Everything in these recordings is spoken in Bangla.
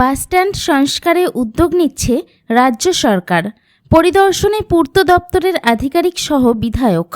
বাসস্ট্যান্ড সংস্কারে উদ্যোগ নিচ্ছে রাজ্য সরকার। পরিদর্শনে পূর্ত দপ্তরের আধিকারিক সহ বিধায়ক।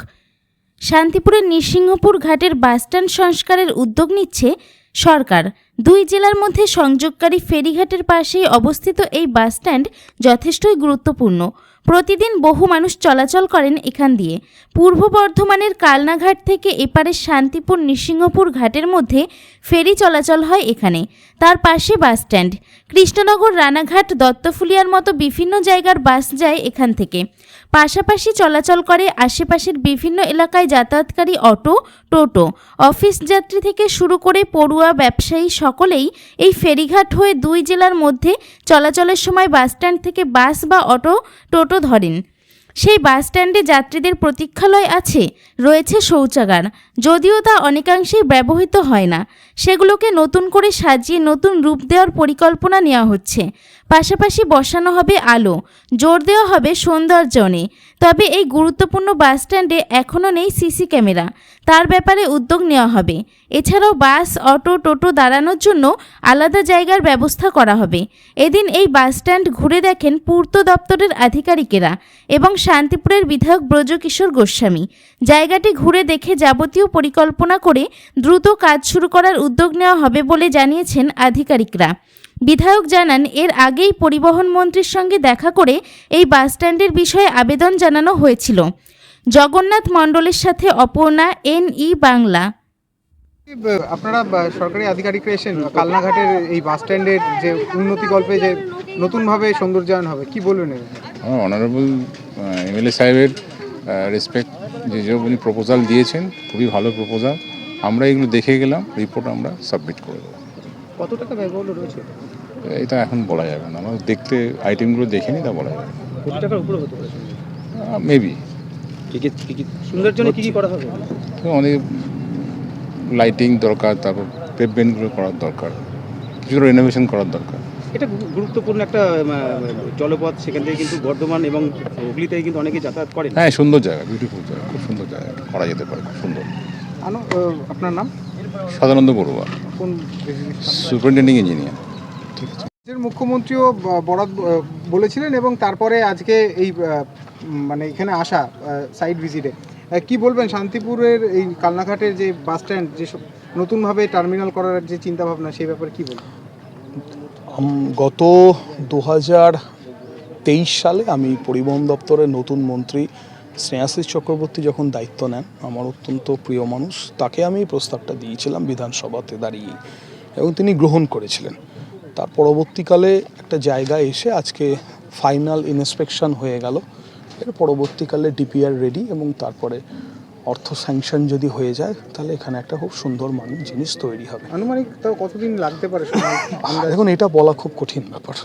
শান্তিপুরের নৃসিংহপুর ঘাটের বাসস্ট্যান্ড সংস্কারের উদ্যোগ নিচ্ছে সরকার। দুই জেলার মধ্যে সংযোগকারী ফেরিঘাটের পাশেই অবস্থিত এই বাসস্ট্যান্ড যথেষ্টই গুরুত্বপূর্ণ। প্রতিদিন বহু মানুষ চলাচল করেন এখান দিয়ে। পূর্ব বর্ধমানের কালনাঘাট থেকে এপারের শান্তিপুর নৃসিংহপুর ঘাটের মধ্যে ফেরি চলাচল হয় এখানে। তার পাশে বাসস্ট্যান্ড। কৃষ্ণনগর রানাঘাট দত্তফুলিয়ার মতো বিভিন্ন জায়গার বাস যায় এখান থেকে। পাশাপাশি চলাচল করে আশেপাশের বিভিন্ন এলাকায় যাতায়াতকারী অটো, টোটো, অফিস যাত্রী থেকে শুরু করে পড়ুয়া ব্যবসায়ী সকলেই এই ফেরিঘাট হয়ে দুই জেলার মধ্যে চলাচলের সময় বাসস্ট্যান্ড থেকে বাস বা অটো, টোটো ধরেন। সেই বাস স্ট্যান্ডে যাত্রীদের প্রতীক্ষালয় আছে, রয়েছে শৌচাগার। যদিও তা অনেকাংশেই ব্যবহৃত হয় না। সেগুলোকে নতুন করে সাজিয়ে নতুন রূপ দেওয়ার পরিকল্পনা নেওয়া হচ্ছে। পাশাপাশি বসানো হবে আলো, জোর দেওয়া হবে সৌন্দর্যনে। তবে এই গুরুত্বপূর্ণ বাস স্ট্যান্ডে এখনও নেই সিসি ক্যামেরা। তার ব্যাপারে উদ্যোগ নেওয়া হবে। এছাড়াও বাস, অটো, টোটো দাঁড়ানোর জন্য আলাদা জায়গার ব্যবস্থা করা হবে। এদিন এই বাস স্ট্যান্ড ঘুরে দেখেন পূর্ত দপ্তরের আধিকারিকেরা এবং শান্তিপুরের বিধায়ক ব্রজকিশোর গোস্বামী। জায়গাটি ঘুরে দেখে যাবতীয় পরিকল্পনা করে দ্রুত কাজ শুরু করার উদ্যোগ নেওয়া হবে বলে জানিয়েছেন আধিকারিকরা। বিধায়ক জানান এর আগেই পরিবহন মন্ত্রীর সঙ্গে দেখা করে এই বাসস্ট্যান্ডের বিষয়ে আবেদন জানানো হয়েছিল। জগন্নাথ মণ্ডলের সাথে অপর্ণা এন ই বাংলা আপনারা সরকারি আধিকারিকরা এসেন কালনাঘাটের এই বাস স্ট্যান্ডের যে উন্নতি গল্পে যে নতুনভাবে সৌন্দর্যায়ন হবে কি বলবেন অনারেবল এমএলএ সাহেবের রেসপেক্ট যে যে উনি প্রপোজাল দিয়েছেন খুবই ভালো প্রপোজাল আমরা এগুলো দেখে গেলাম রিপোর্ট আমরা সাবমিট করে দেবো। কত টাকা ব্যয়বহুল রয়েছে? এটা এখন বলা যাবে না। আমরা দেখতে আইটেমগুলো দেখে নিই তা বলা যাবে কোটি টাকার উপরে হতে পারে। মেবি কি কি কি সৌন্দর্যায়নে কি কি করা হবে? অনেক লাইটিং দরকার তারপর পেভমেন্টগুলো করার দরকার কিছু রেনোভেশন করার দরকার। এটা গুরুত্বপূর্ণ একটা জলপথ সেখান থেকে কিন্তু বর্ধমান এবং হুগলিতে কিন্তু অনেকে যাতায়াত করে হ্যাঁ সুন্দর জায়গা বিউটিফুল জায়গা খুব সুন্দর জায়গা করা যেতে পারে খুব সুন্দর। আনো আপনার নাম? সদানন্দ বড়ুয়া। সুপারিনটেন্ডিং ইঞ্জিনিয়ার ঠিক আছে। মুখ্যমন্ত্রীও বরাদ বলেছিলেন এবং তারপরে আজকে এই মানে এখানে আসা সাইট ভিজিটে কি বলবেন শান্তিপুরের এই কালনাঘাটের যে বাস স্ট্যান্ড যে নতুনভাবে টার্মিনাল করার যে চিন্তা ভাবনা সেই ব্যাপারে কি বলবেন? গত দু হাজার তেইশ সালে আমি পরিবহন দপ্তরের নতুন মন্ত্রী স্নেহাশিস চক্রবর্তী যখন দায়িত্ব নেন আমার অত্যন্ত প্রিয় মানুষ তাকে আমি এই প্রস্তাবটা দিয়েছিলাম বিধানসভাতে দাঁড়িয়ে এবং তিনি গ্রহণ করেছিলেন। তার পরবর্তীকালে একটা জায়গায় এসে আজকে ফাইনাল ইন্সপেকশন হয়ে গেল। এর পরবর্তীকালে ডিপিআর রেডি এবং তারপরে অর্থ স্যাংশন যদি হয়ে যায় তাহলে এখানে একটা খুব সুন্দর মান জিনিস তৈরি হবে। আনুমানিক তাও কতদিন লাগতে পারে? দেখুন এটা বলা খুব কঠিন ব্যাপার।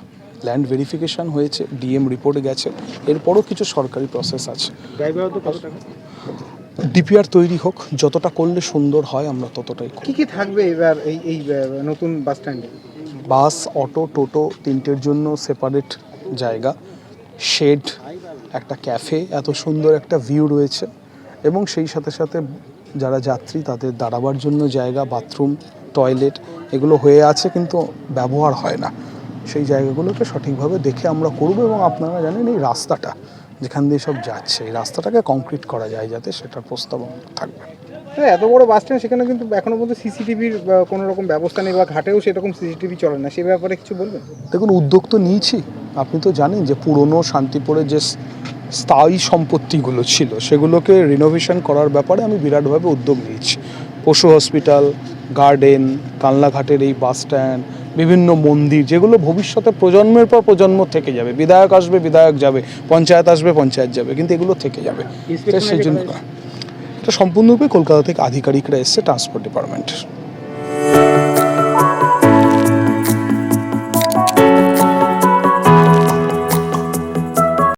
ল্যান্ড ভেরিফিকেশন হয়েছে ডিএম রিপোর্ট গেছে এরপরও কিছু সরকারি প্রসেস আছে। ডিপিআর তৈরি হোক যতটা করলে সুন্দর হয় আমরা ততটাই কি কি থাকবে এবার এই এই নতুন বাস স্ট্যান্ডে বাস অটো টোটো তিনটের জন্য সেপারেট জায়গা। শেড একটা ক্যাফে এত সুন্দর একটা ভিউ রয়েছে। এবং সেই সাথে সাথে যারা যাত্রী তাদের দাঁড়াবার জন্য জায়গা বাথরুম টয়লেট এগুলো হয়ে আছে কিন্তু ব্যবহার হয় না। সেই জায়গাগুলোকে সঠিকভাবে দেখে আমরা করব এবং আপনারা জানেন এই রাস্তাটা যেখান দিয়ে সব যাচ্ছে এই রাস্তাটাকে কংক্রিট করা যায় যাতে সেটার প্রস্তাব থাকবে। হ্যাঁ এত বড় বাস স্ট্যান্ড সেখানে কিন্তু এখনও পর্যন্ত সিসিটিভির কোনো রকম ব্যবস্থা নেই বা ঘাটেও সেরকম সিসিটিভি চলে না সে ব্যাপারে কিছু বলবেন? দেখুন উদ্যোগ তো নিয়েছি। আপনি তো জানেন যে পুরনো শান্তিপুরের যে স্থায়ী সম্পত্তিগুলো ছিল সেগুলোকে রিনোভেশন করার ব্যাপারে আমি বিরাটভাবে উদ্যোগ নিয়েছি। পশু হসপিটাল গার্ডেন কালনাঘাটের এই বাস স্ট্যান্ড বিভিন্ন মন্দির যেগুলো ভবিষ্যতে প্রজন্মের পর প্রজন্ম থেকে যাবে। বিধায়ক আসবে বিধায়ক যাবে পঞ্চায়েত আসবে পঞ্চায়েত যাবে কিন্তু এগুলো থেকে যাবে। সেই জন্য এটা সম্পূর্ণরূপে কলকাতা থেকে আধিকারিকরা এসছে ট্রান্সপোর্ট ডিপার্টমেন্টের